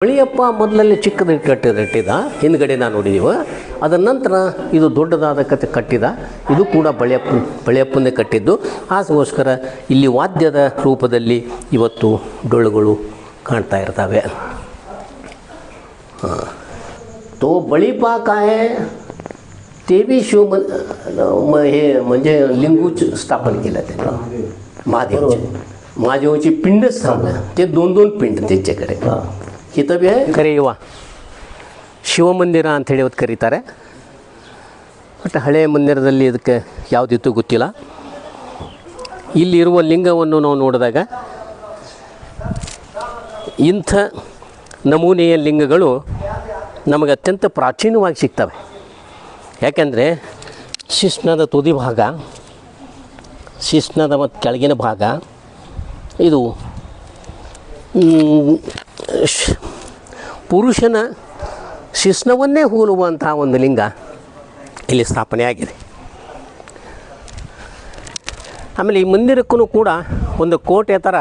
ಬಳಿಯಪ್ಪ ಮೊದಲಲ್ಲಿ ಚಿಕ್ಕದು ಕಟ್ಟಿದ ಇಟ್ಟಿದ ಹಿಂದ್ಗಡೆ ನಾವು ನೋಡಿದೀವ ಅದರ ನಂತರ ಇದು ದೊಡ್ಡದಾದ ಕತೆ ಕಟ್ಟಿದ ಇದು ಕೂಡ ಬಳಿಯಪ್ಪ ಬಳಿಯಪ್ಪನೇ ಕಟ್ಟಿದ್ದು ಅದಕ್ಕೋಸ್ಕರ ಇಲ್ಲಿ ವಾದ್ಯದ ರೂಪದಲ್ಲಿ ಇವತ್ತು ಡೊಳ್ಳುಗಳು ಕಾಣ್ತಾ ಇರ್ತವೆ ಹಾಂ तो बळी पाक आहे ते बी शिव मन म- हे म्हणजे लिंगूच स्थापन केलं त्यानं महादेवचे महादेवाची पिंड स्थापन ते दोन दोन पिंड त्यांच्याकडे ಕಿತಬೆ ಕರೆಯುವ ಶಿವಮಂದಿರ ಅಂಥೇಳಿ ಅವತ್ತು ಕರೀತಾರೆ. ಬಟ್ ಹಳೆಯ ಮಂದಿರದಲ್ಲಿ ಇದಕ್ಕೆ ಯಾವುದಿತ್ತು ಗೊತ್ತಿಲ್ಲ. ಇಲ್ಲಿರುವ ಲಿಂಗವನ್ನು ನಾವು ನೋಡಿದಾಗ ಇಂಥ ನಮೂನೆಯ ಲಿಂಗಗಳು ನಮಗೆ ಅತ್ಯಂತ ಪ್ರಾಚೀನವಾಗಿ ಸಿಗ್ತವೆ. ಯಾಕೆಂದರೆ ಶಿಷ್ಣದ ತುದಿ ಭಾಗ, ಶಿಷ್ಣದ ಮತ್ತು ಕೆಳಗಿನ ಭಾಗ, ಇದು ಪುರುಷನ ಶಿಶ್ನವನ್ನೇ ಹೋಲುವಂತಹ ಒಂದು ಲಿಂಗ ಇಲ್ಲಿ ಸ್ಥಾಪನೆಯಾಗಿದೆ ಆಮೇಲೆ ಈ ಮಂದಿರಕ್ಕೂ ಕೂಡ ಒಂದು ಕೋಟೆ ಥರ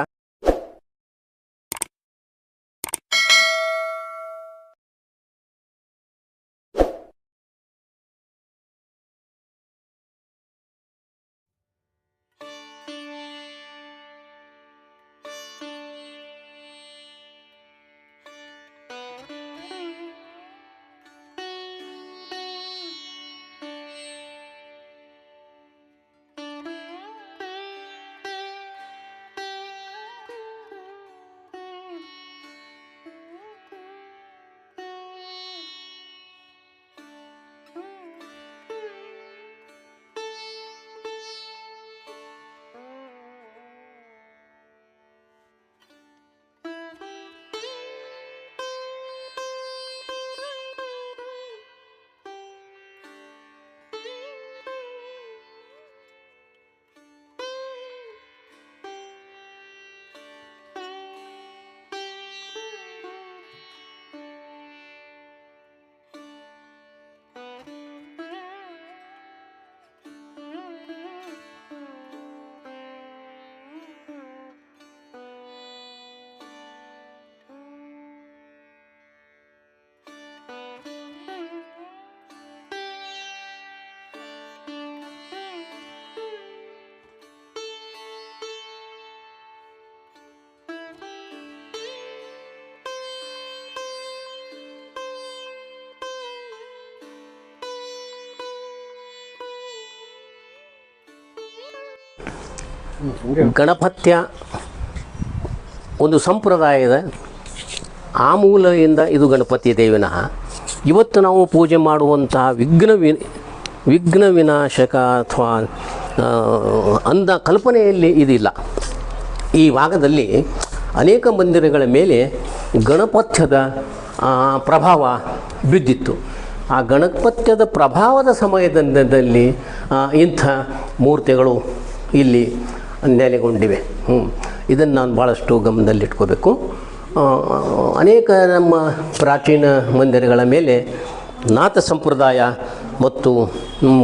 ಗಣಪತ್ಯ, ಒಂದು ಸಂಪ್ರದಾಯದ ಆ ಮೂಲದಿಂದ ಇದು ಗಣಪತಿ ದೇವಿನ ಇವತ್ತು ನಾವು ಪೂಜೆ ಮಾಡುವಂತಹ ವಿಘ್ನ ವಿ ವಿಘ್ನ ವಿನಾಶಕ ಅಥವಾ ಅಂದ ಕಲ್ಪನೆಯಲ್ಲಿ ಇದಿಲ್ಲ. ಈ ಭಾಗದಲ್ಲಿ ಅನೇಕ ಮಂದಿರಗಳ ಮೇಲೆ ಗಣಪತ್ಯದ ಪ್ರಭಾವ ಬಿದ್ದಿತ್ತು. ಆ ಗಣಪತ್ಯದ ಪ್ರಭಾವದ ಸಮಯದಲ್ಲಿ ಇಂಥ ಮೂರ್ತಿಗಳು ಇಲ್ಲಿ ನೆಲೆಗೊಂಡಿವೆ. ಹ್ಞೂ ಇದನ್ನು ನಾನು ಭಾಳಷ್ಟು ಗಮನದಲ್ಲಿಟ್ಕೋಬೇಕು. ಅನೇಕ ನಮ್ಮ ಪ್ರಾಚೀನ ಮಂದಿರಗಳ ಮೇಲೆ ನಾಥ ಸಂಪ್ರದಾಯ ಮತ್ತು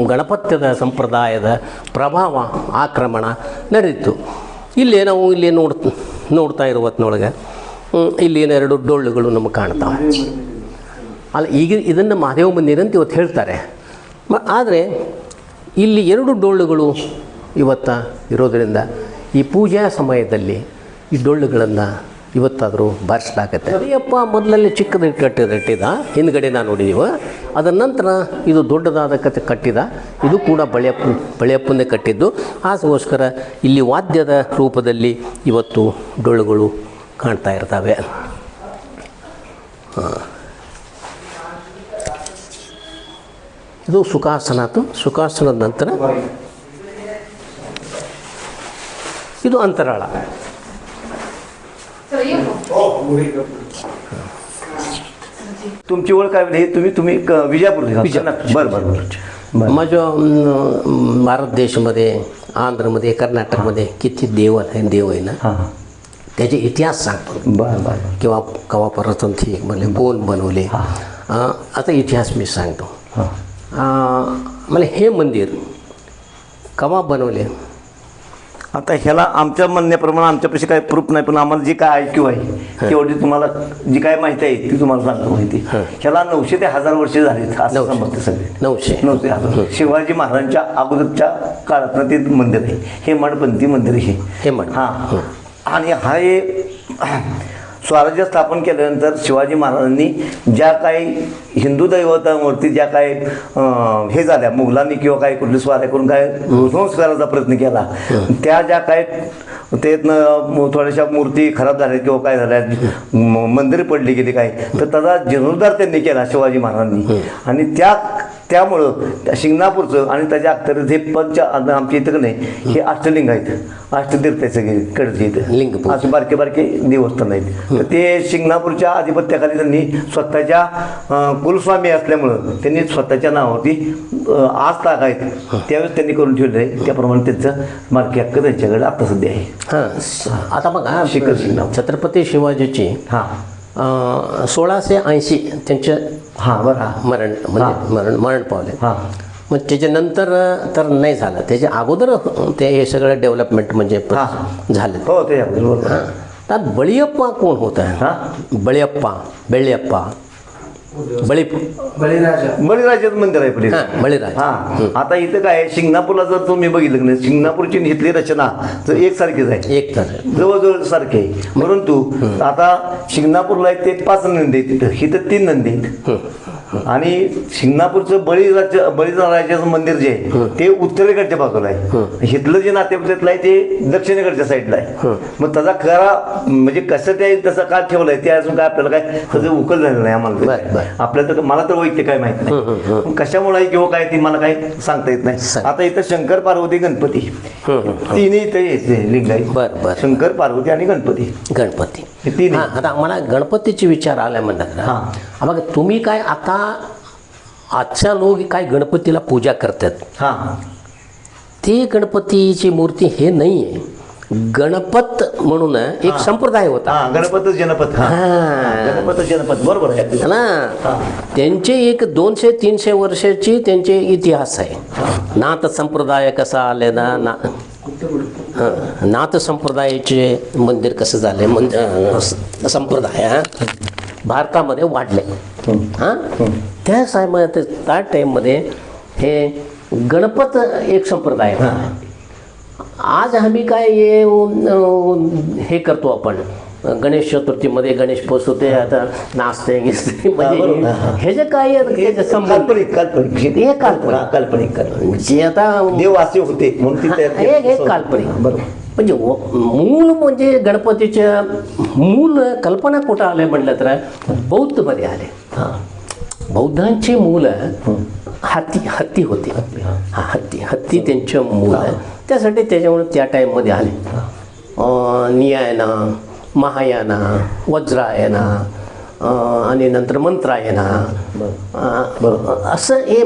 ಗಣಪತ್ಯದ ಸಂಪ್ರದಾಯದ ಪ್ರಭಾವ ಆಕ್ರಮಣ ನಡೆಯಿತು ಇಲ್ಲಿ ನಾವು ಇಲ್ಲಿ ನೋಡ್ ನೋಡ್ತಾ ಇರೋ ಹೊತ್ನೊಳಗೆ ಹ್ಮ್, ಇಲ್ಲಿ ಎರಡು ಡೊಳ್ಳುಗಳು ನಮಗೆ ಕಾಣ್ತಾವೆ. ಅಲ್ಲ ಈಗ ಇದನ್ನು ಮಹಾದೇವ ಮಂದಿರ ಅಂತ ಇವತ್ತು ಹೇಳ್ತಾರೆ. ಆದರೆ ಇಲ್ಲಿ ಎರಡು ಡೊಳ್ಳುಗಳು ಇವತ್ತ ಇರೋದರಿಂದ ಈ ಪೂಜಾ ಸಮಯದಲ್ಲಿ ಈ ಡೊಳ್ಳುಗಳನ್ನು ಇವತ್ತಾದರೂ ಬಾರಿಸಲಾಗತ್ತೆ. ಅಯ್ಯಪ್ಪ, ಮೊದಲಲ್ಲಿ ಚಿಕ್ಕದ ಕಟ್ಟಿದ ಇಟ್ಟಿದ ಹಿಂದ್ಗಡೆ ನಾನು ನೋಡಿದೀವ ಅದರ ನಂತರ ಇದು ದೊಡ್ಡದಾದ ಕತೆ ಕಟ್ಟಿದ. ಇದು ಕೂಡ ಬಳೆಯಪ್ಪ ಬಳೆಯಪ್ಪನ್ನೇ ಕಟ್ಟಿದ್ದು. ಅದಕ್ಕೋಸ್ಕರ ಇಲ್ಲಿ ವಾದ್ಯದ ರೂಪದಲ್ಲಿ ಇವತ್ತು ಡೊಳ್ಳುಗಳು ಕಾಣ್ತಾ ಇರ್ತವೆ. ಇದು ಸುಖಾಸನ ಅಥವಾ ಸುಖಾಸನದ ನಂತರ ಇದು ಅಂತರಾಳ तुमची ओळख काय हे तुम्ही तुम्ही क- विजापूर बरं बरं बरं माझ्या अं, भारत देशमध्ये आंध्रमध्ये कर्नाटकमध्ये किती देव आहे देव आहे ना हां हां त्याचे इतिहास सांगतो बरं बरं किंवा कवा परतंथी म्हणजे कोण बनवले अं, आता इतिहास मी सांगतो हां अं, मला हे मंदिर कवा बनवले आता ह्याला आमच्या म्हणण्याप्रमाणे आमच्यापाशी काय प्रूफ नाही पण आम्हाला जी काय ऐक्यू आहे तेवढी तुम्हाला जी काय माहिती आहे ती तुम्हाला सांगा माहिती. ह्याला नऊशे ते हजार वर्षे झालीत असं नऊशे. समजते सगळे. नऊशे. नव्हते हजार. शिवाजी महाराजांच्या अगोदरच्या काळातलं ते मंदिर आहे. हे मठपंथी मंदिर हे. हेमाड. हा. आणि हा हे स्वराज्य स्थापन केल्यानंतर शिवाजी महाराजांनी ज्या काही हिंदू दैवतांवरती ज्या काही अं, हे झाल्या मुघलांनी किंवा काही कुठली स्वाऱ्या करून काय ध्वंस करायचा प्रयत्न केला त्या ज्या काय ते थोड्याशा मूर्ती खराब झाल्या किंवा काय झाल्या मंदिर पडली गेली काय तर त्याचा जीर्णोद्धार त्यांनी केला शिवाजी महाराजांनी. आणि त्या त्यामुळं त्या शिंगणापूरचं आणि त्याच्या अख्तर हे पंच आमच्या इथं नाही हे अष्टलिंग आहेत. अष्टतीर्थ सगळे कडचे लिंग इथं. पूजा. असे बारके बारके देवस्थान आहेत. तर ते शिंगणापूरच्या आधिपत्याखाली त्यांनी स्वतःच्या कुलस्वामी असल्यामुळं त्यांनी स्वतःच्या नावावरती आज ताग आहेत. त्यावेळेस त्यांनी करून ठेवलं आहे. त्याप्रमाणे त्यांचं मालकी हक्क त्यांच्याकडे आता सध्या आहे. हां. आता बघा शिखर शिंगणापूर. छत्रपती शिवाजीची हां. सोळाशे ऐंशी त्यांचे हां बरं हां मरण म्हणजे मरण मरण पावले हां मग त्याच्यानंतर तर नाही झालं त्याच्या अगोदर ते हे सगळं डेव्हलपमेंट म्हणजे. झालं हो ते. त्यात बळीयप्पा कोण होता हां बळीयप्पा बेळ्यप्पा बळी बळीराजाचं मंदिर आहे पुढे. हां बळीराज. हा. आता इथं काय आहे, शिंगणापूरला जर तुम्ही बघितलं की नाही शिंगणापूरची इथली रचना जर एकसारखीच आहे. एक तर. जवळजवळ सारखे आहे. परंतु आता शिंगणापूरला एक ते पाच नंदी आहेत. तिथं इथं तीन नंदी आहेत. आणि शिंगणापूरचं बळीराज बळीराजाचं मंदिर जे आहे ते उत्तरेकडच्या बाजूला आहे. इथलं जे नातेवाईकतलं आहे ते दक्षिणेकडच्या साईडला आहे. मग त्याचा खरा म्हणजे कसं ते तसं का ठेवलंय ते अजून काय आपल्याला काय त्याचं उकल झालेलं नाही. आम्हाला. आपल्याला तर मला तर वैद्य काय माहीत नाही. कशामुळे आहे किंवा काय ती मला काय सांगता येत नाही. आता इथं शंकर पार्वती गणपती. तिन्ही इथं येते लिंग आहे. शंकर पार्वती आणि गणपती. गणपती. हे हां आता मला गणपतीचे विचार आल्या म्हणतात ना. बघा तुम्ही काय आता आजच्या लोक काय गणपतीला पूजा करतात? हा. ती गणपतीची मूर्ती हे नाही आहे गणपत म्हणून एक संप्रदाय होता. हा गणपत जनपद हा. हां. गणपत जनपद बरोबर आहे है ना? त्यांचे एक दोनशे तीनशे वर्षाची त्यांचे इतिहास आहे. नाथ संप्रदाय कसा आले ना ना हं, नाथ संप्रदायाचे मंदिर कसं झाले संप्रदाय हा, भारतामध्ये वाढले हां. त्या सायमध्ये त्या टाईममध्ये हे गणपत एक संप्रदाय. आज आम्ही काय हे करतो आपण? गणेश चतुर्थीमध्ये गणेश पोचवते आता नाचते गिचते म्हणजे. हे जे काय हे काल्पनिक काल्पनिक हे काल्पनिक. काल्पनिक जे आता देव असे होते म्हणून काल्पनिक. बरोबर. म्हणजे मूळ म्हणजे गणपतीच्या मूळ कल्पना कुठं आले म्हटलं तर बौद्धमध्ये आले हा. बौद्धांची मूल हत्ती हत्ती होती. हा. हत्ती हत्ती त्यांचं मूल. आहे त्यासाठी त्याच्यामुळे त्या टाईममध्ये आले. नियायना महायाना वज्रायना आणि नंतर मंत्रायना. असं हे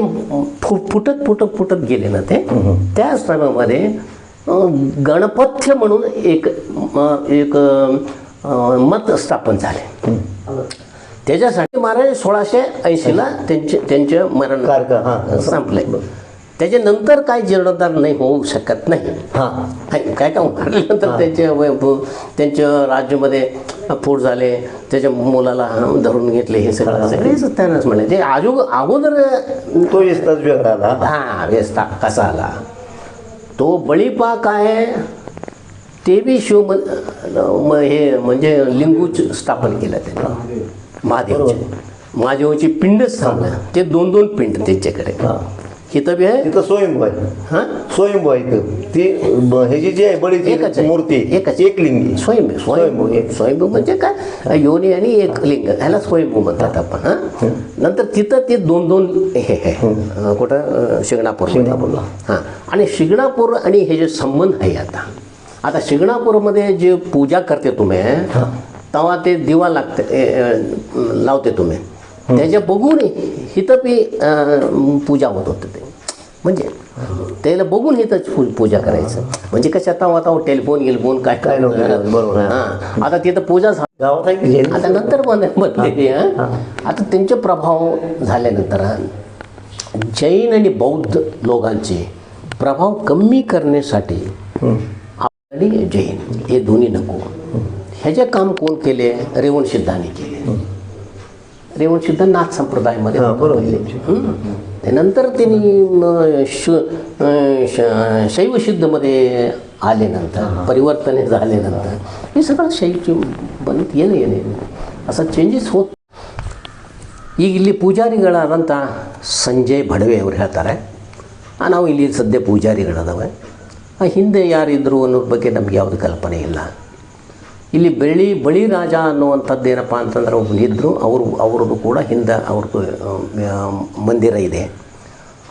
फु फुटत फुटत फुटत गेले ना ते. त्याच टायमामध्ये अं, गणपथ्य म्हणून एक एक मत स्थापन झाले. त्याच्यासाठी महाराज सोळाशे ऐंशीला त्यांचे त्यांचे मरण. संपले. त्याच्यानंतर काय जीर्णोद्धार नाही होऊ शकत नाही. हा काय का मारल्यानंतर त्यांचे वै- त्यांच्या राज्यामध्ये फूट झाले त्याच्या मुलाला धरून घेतले हे सगळं सगळेच त्यानंच म्हणे. ते आजो अगोदर तो विस्तार वेगळा आला. हा व्यस्ता कसा आला? तो बळीपा काय ते बी शिव हे म्हणजे लिंगूच स्थापन केलं त्याने. महादेवचे. महादेवाची पिंडच थांबलं. ते दोन दोन पिंड त्यांच्याकडे. इथं बी आहे? तिथं स्वयंभू आहे. हां? स्वयंभू आहे इथं. ती ब- ह्याची जी आहे एकच आहे. मूर्ती एकच. एक लिंगी. स्वयंभू स्वयंभू एक स्वयंभू म्हणजे काय? योनी आणि एक लिंग. ह्याला स्वयंभू म्हणतात आपण हां? नंतर तिथं ते दोन दोन हे आहे अं, कुठं? अं, शिंगणापूर शिंगणापूरला. हां. आणि शिंगणापूर आणि हे जे संबंध आहे आता आता शिंगणापूरमध्ये जे पूजा करते तुम्ही तेव्हा ते दिवा लागते ए, अं, लावते तुम्ही. त्याच्या बघून अं, पूजा होत होतं ते. म्हणजे त्याला बघून इथंच पू- पूजा करायचं. म्हणजे कसं आता आता टेलिफोन गिलफोन काय काय बरोबर. हां. आता तिथं पूजा? आता नंतर हं? आता त्यांचे प्रभाव झाल्यानंतर जैन आणि बौद्ध लोकांचे प्रभाव कमी करण्यासाठी आणि जैन हे दोन्ही नको. ह्याचे काम कोण केले? रेवण सिद्धांनी केले. रेवण सिद्ध नाथ संप्रदायामध्ये हा, होता बरोबर. पहिले. हं. त्यानंतर त्यांनी म, श अं, श- शैवसिद्धमध्ये आल्यानंतर परिवर्तन झाल्यानंतर हे सगळं ಶೈವ ಬಂದು ಏನು ಏನೇನು ಅಸ ಚೇಂಜಸ್ ಹೋತ್ ಈಗ ಇಲ್ಲಿ ಪೂಜಾರಿಗಳಾದಂಥ ಸಂಜಯ್ ಭಡವೆ ಅವರು ಹೇಳ್ತಾರೆ ಆ, ನಾವು ಇಲ್ಲಿ ಸದ್ಯ ಪೂಜಾರಿಗಳದಾವೆ ಆ ಹಿಂದೆ ಯಾರಿದ್ರು ಅನ್ನೋದ್ರ ಬಗ್ಗೆ ನಮ್ಗೆ ಯಾವುದು ಕಲ್ಪನೆ ಇಲ್ಲ ಇಲ್ಲಿ ಬೆಳ್ಳಿ ಬಳಿ ರಾಜ ಅನ್ನುವಂಥದ್ದು ಏನಪ್ಪ ಅಂತಂದ್ರೆ ಒಬ್ಬ ಇದ್ದರು ಅವರು ಅವ್ರದ್ದು ಕೂಡ ಹಿಂದೆ ಅವ್ರದ್ದು ಮಂದಿರ ಇದೆ.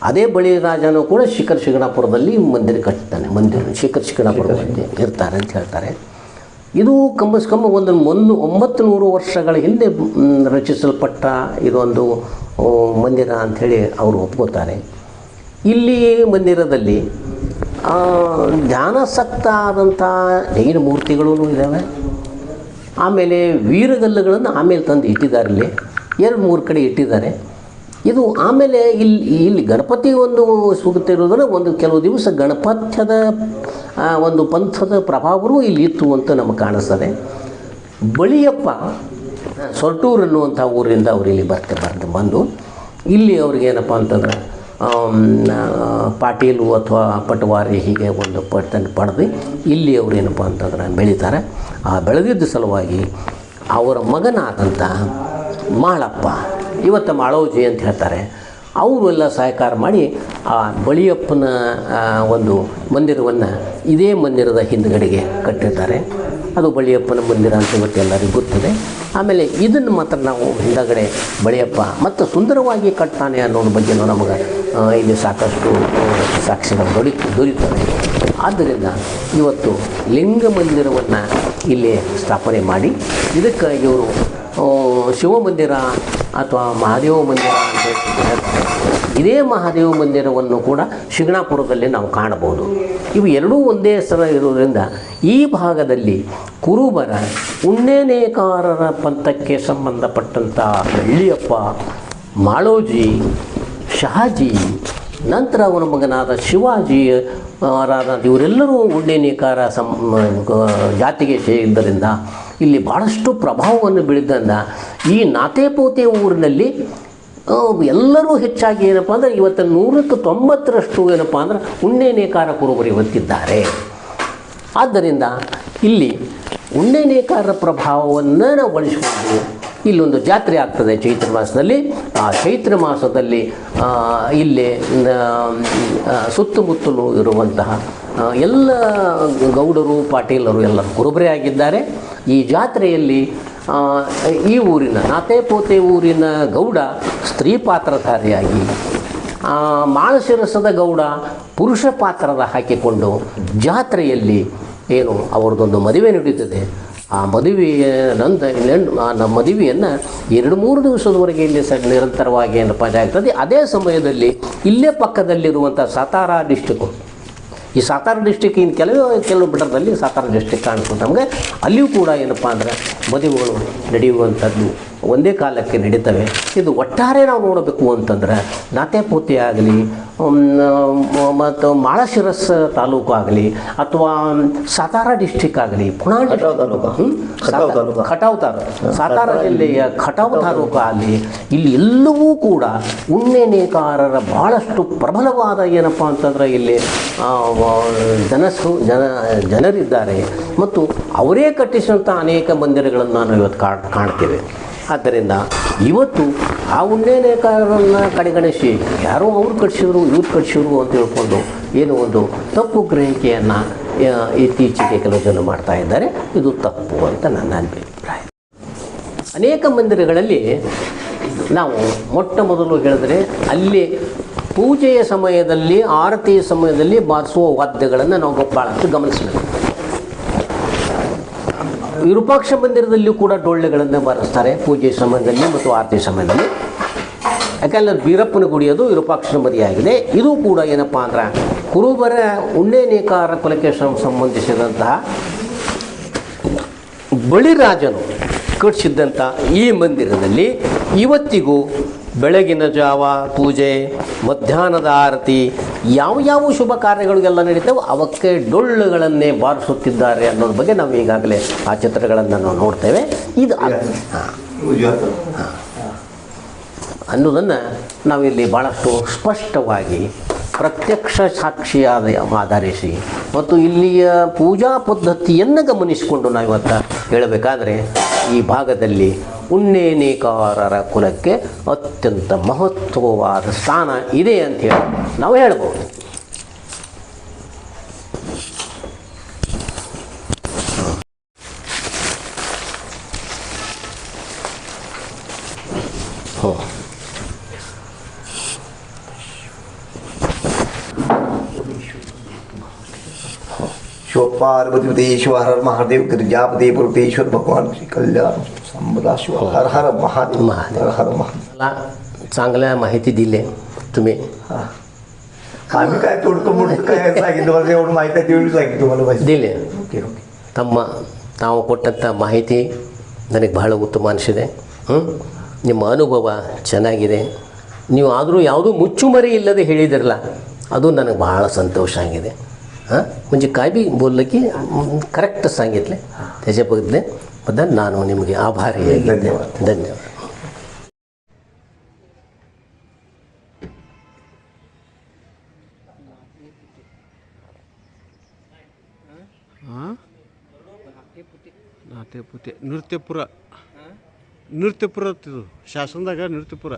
ಅದೇ ಬಳಿ ರಾಜನೂ ಕೂಡ ಶಿಖರ್ ಶಿಗಣಾಪುರದಲ್ಲಿ ಮಂದಿರ ಕಟ್ತಾನೆ, ಮಂದಿರ, ಶಿಖರ್ ಶಿಗಣಾಪುರದಲ್ಲಿ ಇರ್ತಾರೆ ಅಂತ ಹೇಳ್ತಾರೆ. ಇದು ಕಂಬಸ್ ಕಮ್ಮ ಒಂದು ಒಂದು ಒಂಬತ್ತು ನೂರು ವರ್ಷಗಳ ಹಿಂದೆ ರಚಿಸಲ್ಪಟ್ಟ ಇದೊಂದು ಮಂದಿರ ಅಂಥೇಳಿ ಅವರು ಒಪ್ಕೋತಾರೆ. ಇಲ್ಲಿ ಮಂದಿರದಲ್ಲಿ ಧ್ಯಾನಾಸಕ್ತ ಆದಂಥ ಜೈನ ಮೂರ್ತಿಗಳೂ ಇದ್ದಾವೆ ಆಮೇಲೆ ವೀರಗಲ್ಲುಗಳನ್ನು ಆಮೇಲೆ ತಂದು ಇಟ್ಟಿದ್ದಾರೆ ಇಲ್ಲಿ. ಎರಡು ಮೂರು ಕಡೆ ಇಟ್ಟಿದ್ದಾರೆ. ಇದು ಆಮೇಲೆ ಇಲ್ಲಿ ಇಲ್ಲಿ ಗಣಪತಿ ಒಂದು ಸುಗುತ್ತಿರೋದ್ರೆ ಒಂದು ಕೆಲವು ದಿವಸ ಗಣಪತ್ಯದ ಒಂದು ಪಂಥದ ಪ್ರಭಾವವೂ ಇಲ್ಲಿ ಇತ್ತು ಅಂತ ನಮಗೆ ಕಾಣಿಸ್ತದೆ. ಬಳಿಯಪ್ಪ ಸೊರಟೂರು ಅನ್ನುವಂಥ ಊರಿಂದ ಅವರು ಇಲ್ಲಿ ಬರ್ತಾರೆ ಬರ್ತೆ ಬಂದು, ಇಲ್ಲಿ ಅವ್ರಿಗೆ ಏನಪ್ಪ ಅಂತಂದ್ರೆ ಪಾಟೀಲು ಅಥವಾ ಪಟವಾರಿ ಹೀಗೆ ಒಂದು ಪಟ್ಟನ್ನು ಪಡೆದು ಇಲ್ಲಿ ಅವ್ರು ಏನಪ್ಪ ಅಂತಂದ್ರೆ ಬೆಳೀತಾರೆ. ಆ ಬೆಳೆದಿದ್ದ ಸಲುವಾಗಿ ಅವರ ಮಗನಾದಂಥ ಮಾಳಪ್ಪ, ಇವತ್ತು ಮಾಳೋಜಿ ಅಂತ ಹೇಳ್ತಾರೆ ಅವರು ಎಲ್ಲ ಸಹಕಾರ ಮಾಡಿ ಆ ಬಳಿಯಪ್ಪನ ಒಂದು ಮಂದಿರವನ್ನು ಇದೇ ಮಂದಿರದ ಹಿಂದುಗಡೆಗೆ ಕಟ್ಟಿರ್ತಾರೆ. ಅದು ಬಳಿಯಪ್ಪನ ಮಂದಿರ ಅಂತ ಇವತ್ತು ಎಲ್ಲರಿಗೂ ಗೊತ್ತಿದೆ. ಆಮೇಲೆ ಇದನ್ನು ಮಾತ್ರ ನಾವು ಹಿಂದಗಡೆ ಬಳಿಯಪ್ಪ, ಮತ್ತು ಸುಂದರವಾಗಿ ಕಟ್ತಾನೆ ಅನ್ನೋದ್ರ ಬಗ್ಗೆನೂ ನಮಗೆ ಇಲ್ಲಿ ಸಾಕಷ್ಟು ಸಾಕ್ಷಿಗಳು ದೊರಿ ದೊರೀತವೆ ಆದ್ದರಿಂದ ಇವತ್ತು ಲಿಂಗ ಮಂದಿರವನ್ನು ಇಲ್ಲಿ ಸ್ಥಾಪನೆ ಮಾಡಿ ಇದಕ್ಕೆ ಇವರು ಶಿವಮಂದಿರ ಶಿವ ಮಂದಿರ ಅಥವಾ ಮಹಾದೇವ ಮಂದಿರ ಅಂತ ಹೇಳಿ ಹೇಳ್ತಾರೆ. ಇದೇ ಮಹಾದೇವ ಮಂದಿರವನ್ನು ಕೂಡ ಶಿಗ್ಣಾಪುರದಲ್ಲಿ ನಾವು ಕಾಣಬಹುದು. ಇವು ಎರಡೂ ಒಂದೇ ಸ್ಥಳ ಇರುವುದರಿಂದ ಈ ಭಾಗದಲ್ಲಿ ಕುರುಬರ ಉಣ್ಣೆನೇಕಾರರ ಪಂಥಕ್ಕೆ ಸಂಬಂಧಪಟ್ಟಂಥ ಹಳ್ಳಿಯಪ್ಪ, ಮಾಳೋಜಿ, ಶಹಾಜಿ, ನಂತರ ಅವನ ಮಗನಾದ ಶಿವಾಜಿ ಅವರಾದ ಇವರೆಲ್ಲರೂ ಉಣ್ಣೆನೇಕಾರ ಸಂ ಜಾತಿಗೆ ಸೇರಿದ್ದರಿಂದ ಇಲ್ಲಿ ಭಾಳಷ್ಟು ಪ್ರಭಾವವನ್ನು ಬೀಳಿದ್ದರಿಂದ ಈ ನಾತೇಪೋತೆ ಊರಿನಲ್ಲಿ ಎಲ್ಲರೂ ಹೆಚ್ಚಾಗಿ ಏನಪ್ಪ ಅಂದರೆ ಇವತ್ತು ನೂರಕ್ಕೆ ತೊಂಬತ್ತರಷ್ಟು ಏನಪ್ಪ ಅಂದ್ರೆ ಉಣ್ಣೆನೇಕಾರ ಕುರುಬರು ಇವತ್ತಿದ್ದಾರೆ. ಆದ್ದರಿಂದ ಇಲ್ಲಿ ಉಣ್ಣೆನೇಕಾರರ ಪ್ರಭಾವವನ್ನು ನಾವು ಬಳಸಿಕೊಂಡು ಇಲ್ಲೊಂದು ಜಾತ್ರೆ ಆಗ್ತದೆ ಚೈತ್ರ ಮಾಸದಲ್ಲಿ. ಆ ಚೈತ್ರ ಮಾಸದಲ್ಲಿ ಇಲ್ಲಿ ಸುತ್ತಮುತ್ತಲು ಇರುವಂತಹ ಎಲ್ಲ ಗೌಡರು, ಪಾಟೀಲರು ಎಲ್ಲ ಕುರುಬರೇ ಆಗಿದ್ದಾರೆ. ಈ ಜಾತ್ರೆಯಲ್ಲಿ ಈ ಊರಿನ, ನಾತೇಪೋತೆ ಊರಿನ ಗೌಡ ಸ್ತ್ರೀ ಪಾತ್ರಧಾರಿಯಾಗಿ ಮಾಳಶಿರಸದ ಗೌಡ ಪುರುಷ ಪಾತ್ರದ ಹಾಕಿಕೊಂಡು ಜಾತ್ರೆಯಲ್ಲಿ ಏನು ಅವ್ರದ್ದೊಂದು ಮದುವೆ ನಡೀತದೆ ಆ ಮದುವೆಯ ನಂತರ ಆ ನಮ್ಮ ಮದುವೆಯನ್ನು ಎರಡು ಮೂರು ದಿವಸದವರೆಗೆ ಇಲ್ಲಿ ಸ ನಿರಂತರವಾಗಿ ಏನಪ್ಪ ಆಗ್ತದೆ. ಅದೇ ಸಮಯದಲ್ಲಿ ಇಲ್ಲೇ ಪಕ್ಕದಲ್ಲಿರುವಂಥ ಸಾತಾರ ಡಿಸ್ಟಿಕ್ಕು ಈ ಸಾತಾರ ಡಿಸ್ಟಿಕ್ ಇನ್ನು ಕೆಲವು ಬಿಡದಲ್ಲಿ ಸಾತಾರ ಡಿಸ್ಟಿಕ್ ಕಾಣಿಸ್ಕೊಂಡು ನಮಗೆ ಅಲ್ಲಿಯೂ ಕೂಡ ಏನಪ್ಪ ಅಂದರೆ ಮದುವೆಗಳು ನಡೆಯುವಂಥದ್ದು. ಒಂದೇ ಕಾಲಕ್ಕೆ ನಡೀತವೆ. ಇದು ಒಟ್ಟಾರೆ ನಾವು ನೋಡಬೇಕು ಅಂತಂದ್ರೆ ನಾತೆಪೂತಿ ಆಗಲಿ ಮತ್ತು ಮಾಳಶಿರಸ್ ತಾಲೂಕು ಆಗಲಿ ಅಥವಾ ಸಾತಾರ ಡಿಸ್ಟಿಕ್ ಆಗಲಿ ಪುಣಾ ಖಟಾವ್ ತಾಲೂಕು. ಸಾತಾರ ಜಿಲ್ಲೆಯ ಖಟಾವ್ ತಾಲೂಕು ಆಗಲಿ ಇಲ್ಲಿ ಎಲ್ಲವೂ ಕೂಡ ಉಣ್ಣೆನೇಕಾರರ ಬಹಳಷ್ಟು ಪ್ರಬಲವಾದ ಏನಪ್ಪ ಅಂತಂದ್ರೆ ಇಲ್ಲಿ ಜನಸು ಜನ ಜನರಿದ್ದಾರೆ. ಮತ್ತು ಅವರೇ ಕಟ್ಟಿಸಿದಂಥ ಅನೇಕ ಮಂದಿರಗಳನ್ನು ನಾವು ಇವತ್ತು ಕಾಣ್ ಕಾಣ್ತೇವೆ. ಆದ್ದರಿಂದ ಇವತ್ತು ಆ ಉಣ್ಣೆನೇಕಾರರನ್ನು ಕಡೆಗಣಿಸಿ, ಯಾರೋ ಅವ್ರು ಕಟ್ಸಿದ್ರು, ಇವ್ರು ಕಟ್ಸಿದ್ರು ಅಂತ ಹೇಳ್ಕೊಂಡು ಏನು ಒಂದು ತಪ್ಪು ಗ್ರಹಿಕೆಯನ್ನು ಇತ್ತೀಚೆಗೆ ಕೆಲವು ಜನ ಮಾಡ್ತಾ ಇದ್ದಾರೆ. ಇದು ತಪ್ಪು ಅಂತ ನನ್ನ ಅಭಿಪ್ರಾಯ. ಅನೇಕ ಮಂದಿರಗಳಲ್ಲಿ ನಾವು ಮೊಟ್ಟ ಮೊದಲು ಹೇಳಿದ್ರೆ ಅಲ್ಲಿ ಪೂಜೆಯ ಸಮಯದಲ್ಲಿ ಆರತಿಯ ಸಮಯದಲ್ಲಿ ಬಾರಿಸುವ ವಾದ್ಯಗಳನ್ನು ನಾವು ಭಾಳಷ್ಟು ಗಮನಿಸಬೇಕು. ವಿರೂಪಾಕ್ಷ ಮಂದಿರದಲ್ಲಿಯೂ ಕೂಡ ಡೊಳ್ಳೆಗಳನ್ನು ಬಾರಿಸ್ತಾರೆ ಪೂಜೆ ಸಮಯದಲ್ಲಿ ಮತ್ತು ಆರತಿ ಸಮಯದಲ್ಲಿ. ಯಾಕಂದರೆ ಬೀರಪ್ಪನ ಗುಡಿಯೋದು ವಿರೂಪಾಕ್ಷನ ಮದಿಯಾಗಿದೆ ಇದು ಕೂಡ ಏನಪ್ಪ ಅಂದ್ರೆ ಕುರುಬರ ಉಣ್ಣೆನೇಕಾರ ನೇಕಾರ ಕೊಲಕ್ಕೆ ಸಂಬಂಧಿಸಿದಂತಹ ಬಳಿರಾಜನು ಕಟ್ಟಿಸಿದ್ದಂಥ ಈ ಮಂದಿರದಲ್ಲಿ ಇವತ್ತಿಗೂ ಬೆಳಗಿನ ಜಾವ, ಪೂಜೆ, ಮಧ್ಯಾಹ್ನದ ಆರತಿ, ಯಾವ ಯಾವ ಶುಭ ಕಾರ್ಯಗಳಿಗೆಲ್ಲ ನಡೀತವೆ ಅವಕ್ಕೆ ಡೊಳ್ಳುಗಳನ್ನೇ ಬಾರಿಸುತ್ತಿದ್ದಾರೆ ಅನ್ನೋದ್ರ ಬಗ್ಗೆ ನಾವು ಈಗಾಗಲೇ ಆ ಚಿತ್ರಗಳನ್ನು ನಾವು ನೋಡ್ತೇವೆ. ಇದು ಅನ್ನೋದನ್ನು ನಾವಿಲ್ಲಿ ಭಾಳಷ್ಟು ಸ್ಪಷ್ಟವಾಗಿ ಪ್ರತ್ಯಕ್ಷ ಸಾಕ್ಷಿಯಾದ ಆಧರಿಸಿ ಮತ್ತು ಇಲ್ಲಿಯ ಪೂಜಾ ಪದ್ಧತಿಯನ್ನು ಗಮನಿಸಿಕೊಂಡು ನಾವು ಇವತ್ತು ಹೇಳಬೇಕಾದ್ರೆ ಈ ಭಾಗದಲ್ಲಿ ಉನ್ನೇನೇಕಾರರ ಕುಲಕ್ಕೆ ಅತ್ಯಂತ ಮಹತ್ವವಾದ ಸ್ಥಾನ ಇದೆ ಅಂತ ಹೇಳಿ ನಾವು ಹೇಳ್ಬೋದು. ಶಿವಪ್ಪ ಪಾರ್ವತಿ ಪತೇಶ್ವರ ಮಹಾದೇವ್ ಗಿರಿಜಾಪತಿ ಪುರುತೇಶ್ವರ್ ಭಗವಾನ್ ಶ್ರೀ ಕಲ್ಯಾಣ. चांगल्या माहिती दिले तुम्ही ತಾವು ಕೊಟ್ಟಂಥ ಮಾಹಿತಿ ನನಗೆ ಉತ್ತಮ ನಿಮ್ಮ ಅನುಭವ ಚೆನ್ನಾಗಿದೆ. ನೀವು ಆದರೂ ಯಾವುದೂ ಮುಚ್ಚುಮರಿ ಇಲ್ಲದೆ ಹೇಳಿದಿರಲ್ಲ ಅದು ನನಗೆ ಸಂತೋಷ ಆಗಿದೆ. ಹಾಂ? ಮುಂಚೆ ಕಾಯಿ ಕರೆಕ್ಟ್ ಸಾಂಗಿತ್ಲೆ ಅದನ್ನು ನಾನು ನಿಮಗೆ ಆಭಾರಿ ಧನ್ಯವಾದ. ಧನ್ಯವಾದ. ನೃತ್ಯಪುರ. ನೃತ್ಯಪುರ ಶಾಸನದಾಗ ನೃತ್ಯಪುರ.